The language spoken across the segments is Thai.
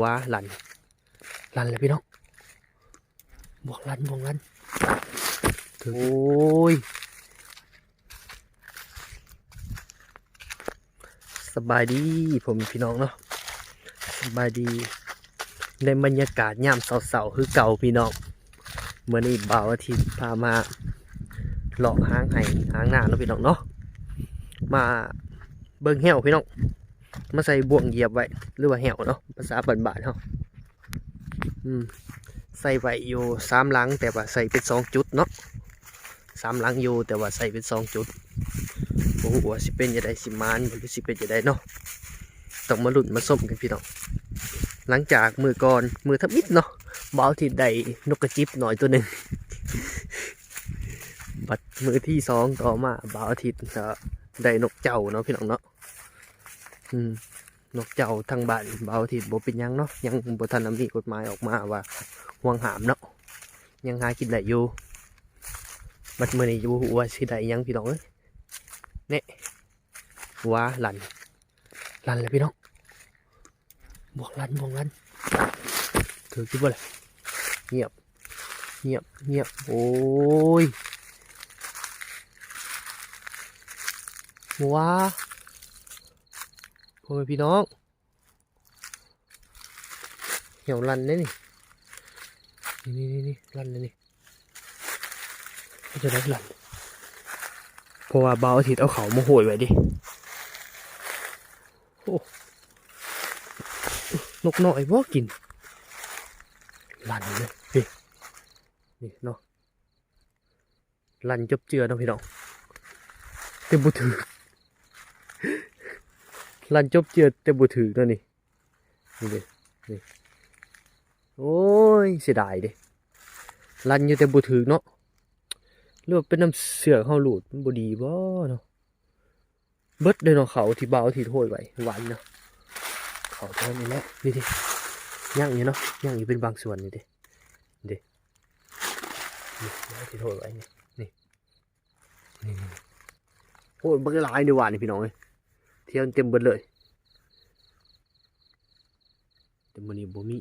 ว้าลันลันเลยพี่น้องบวกลันบวกลันโอ้ยสบายดีผมพี่น้องเนาะสบายดี ในบรรยากาศยามเสาๆคือเก่าพี่น้องเมื่อนี้บ่าวอาทิตย์พามาเลาะหางไห้หางหน้าเนาะพี่น้องเนาะมาเบิ่งแหวพี่น้อง มาใส่บ่วงเหยียบไว้ หรือว่าแหวเนาะภาษาบ้านๆเฮาอืมใส่ไว้อยู่สามหลัง แต่ว่าใส่เป็นสองจุดเนาะสามหลังอยู่แต่ว่าใส่เป็นสองจุดโอ้โหว่าสิเป็นจะได้สิมานหรือสิเป็นจะได้เนาะต้องมาหลุ้นมาส้มกันพี่น้องหลังจากมือก่อนมือทับมิดเนาะบเอาที่ได้นกกระจิบหน่อยตัวหนึ่งบัดมือที่สองต่อมาบ่าวอาทิตย์ได้นกเจ้าเนาะพี่น้องเนาะ อืมนกเจ้าทางบ้านเบาที่บ่เป็นยังเนาะยังบ่ทันมีกฎหมายออกมาว่าห่วงหามเนาะยังหากินได้อยู่บัดมื้อนี้อยู่ว่าสิได้ยังพี่น้องเอ้ยเนี่ยว้าลันลันเลยพี่น้องบวกลันบวกลันถือคิดว่าอะไรเงียบเงียบเงียบโอ้ยว้า พ่อแม่พี่น้อง เหี่ยวรันเนี่ยนี่นี่นี่นี่รันเลยนี่ก็จะได้รันเพราะว่าเบาอาทิตย์เอาเขามาโหยไว้ดิโอ้นกน้อยบ่กินรันเลยนี่นี่เนาะรันจบเจือเนาะพี่น้องเต็มบุถือ ลันจบเจือแต่บุถือตัวนี่นี่เด้นี่โอ้ยเสียดายเด้ลันอยู่แต่บุถือเนาะหรือว่าเป็นน้ำเสือเข้าหลุดมันบดีบ่เนาะเบิดเลยเนาะเขาที่เบาที่โทษไว้หวานเนาะเขาเท่านี้แหละนี่ดิย่างอยู่เนาะย่างอยู่เป็นบางส่วนนี่ดินี่ดินี่ที่โทษไว้นี่นี่นี่โอ้ยบักหลายดีหวานนี่พี่น้องเอ้ย ที่ยวเต็มเบิดเลยแต่มันนี้บ่มี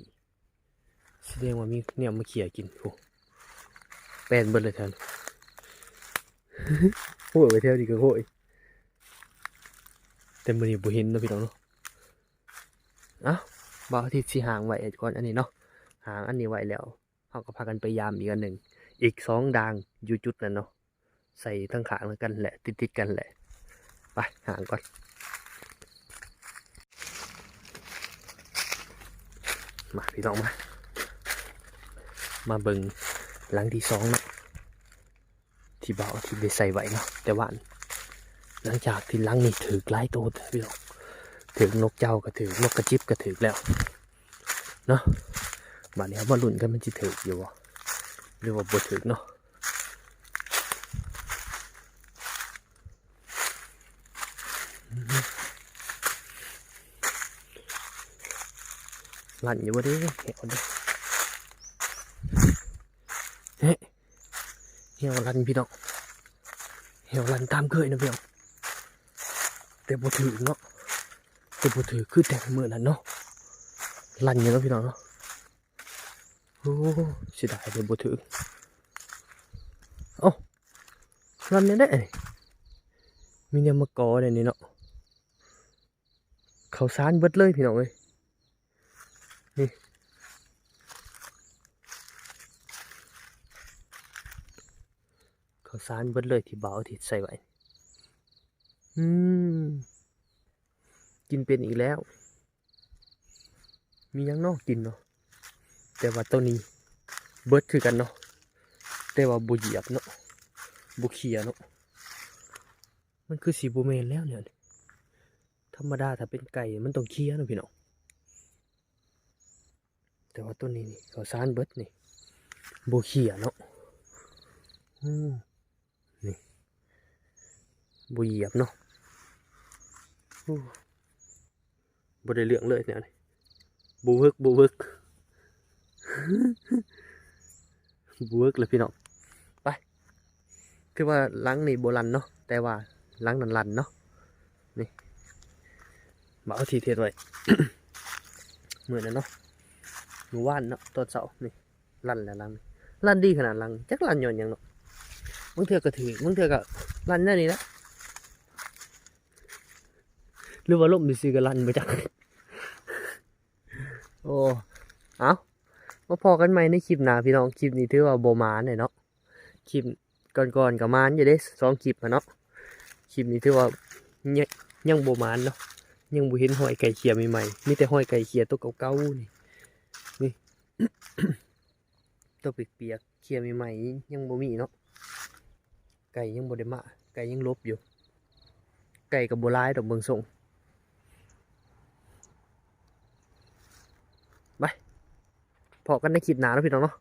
แสดงว่ามีเนี่ยมาเขี่ยกินโอ้แปนเบิดเลยแทนโอ้ยไปเที่ยวดีก็โอ้ยแต่มันนี้บ่เห็นนะพี่น้องเนาะอ้าบ่าวที่สิหางไว้ก่อนอันนี้เนาะหางอันนี้ไว้แล้วเขาก็พากันไปยามอีกอันหนึ่งอีกสองดางอยู่จุดนั้นเนาะใส่ทั้งขางแล้วกันแหละติดๆกันแหละไปหางก่อน มาพี่ลองมา มาเบิงหลังที่สองเนะที่เบาที่ได้ใส่ไว้เนาะแต่ว่าหลังจากที่หลังนี่ถือไล่ตัวพี่ลองถือนกเจ้าก็ถือนกกระจิบก็ถือแล้วเนาะบัดนี้ครับมาลุ่นกันมันจะถืออยู่หรือว่าบ่ถือเนาะ ลั่นอยู่บ่เด้เหี่ยวเด้เฮ้เหี่ยวลั่นพี่น้องเหี่ยวลั่นตามเคยนะพี่น้องแต่บ่ถือเนาะแต่บ่ถือคื ข้าวสารเบิดเลยที่เบาที่ใส่ไว้อืมกินเป็นอีกแล้ว มียังนอกกินเนาะแต่ว่าตัวนี้เบิดคือกันเนาะแต่ว่าบุเหยียบเนาะบุเขียเนาะมันคือสีบูเมนแล้วเนี่ยธรรมดาถ้าเป็นไก่มันต้องเคี้ยนะพี่น้องแต่ว่าตัวนี้นี่ข้าวสารเบิดนี่บุเขียเนาะอืม บุเหยียบเนาะอู้บ่ได้เรื่องเลยเนี่ยนี่บูเวิร์กบูเวิร์กบูเวิร์กเลยพี่น้องไปคือว่าหล้างนี่โบรันเนาะแต่ว่าหล้างนันลันเนาะนี่บเอาทีเทียดไว้นมือนั้นเนาะหนูว่านเนาะตอนเสาร์นี่ลั่นแล้วลังนี่ลั่นดีขนาดลังจักลั่นย้อนหยังเนาะบางเทื่อก็ถือบางเทื่อก็ลั่นแน่นี่นะ หรือว่าล่มซื่อๆก็ลั่นไปจักโอ้เอามาพอกันใหมในคลิปหนาพี่น้องคลิปนี้ถือว่าโบมานเลยเนาะคลิปก่อนๆกับมานอยู่เด้สองคลิปอะเนาะคลิปนี้ถือว่ายังยังโบมานเนาะยังบ่เห็นหอยไก่เขียใหม่ๆมีแต่หอยไก่เขียตัวเก่าๆนี่นี่ตัวเปียกๆเขียใหม่ๆยังโบมีเนาะไก่ยังโบ่ได้มาไก่ยังลบอยู่ไก่กับโบ่หลายดอกเบิ่งส่งไป พอกันในคลิปหน้าแล้วพี่น้องเนาะ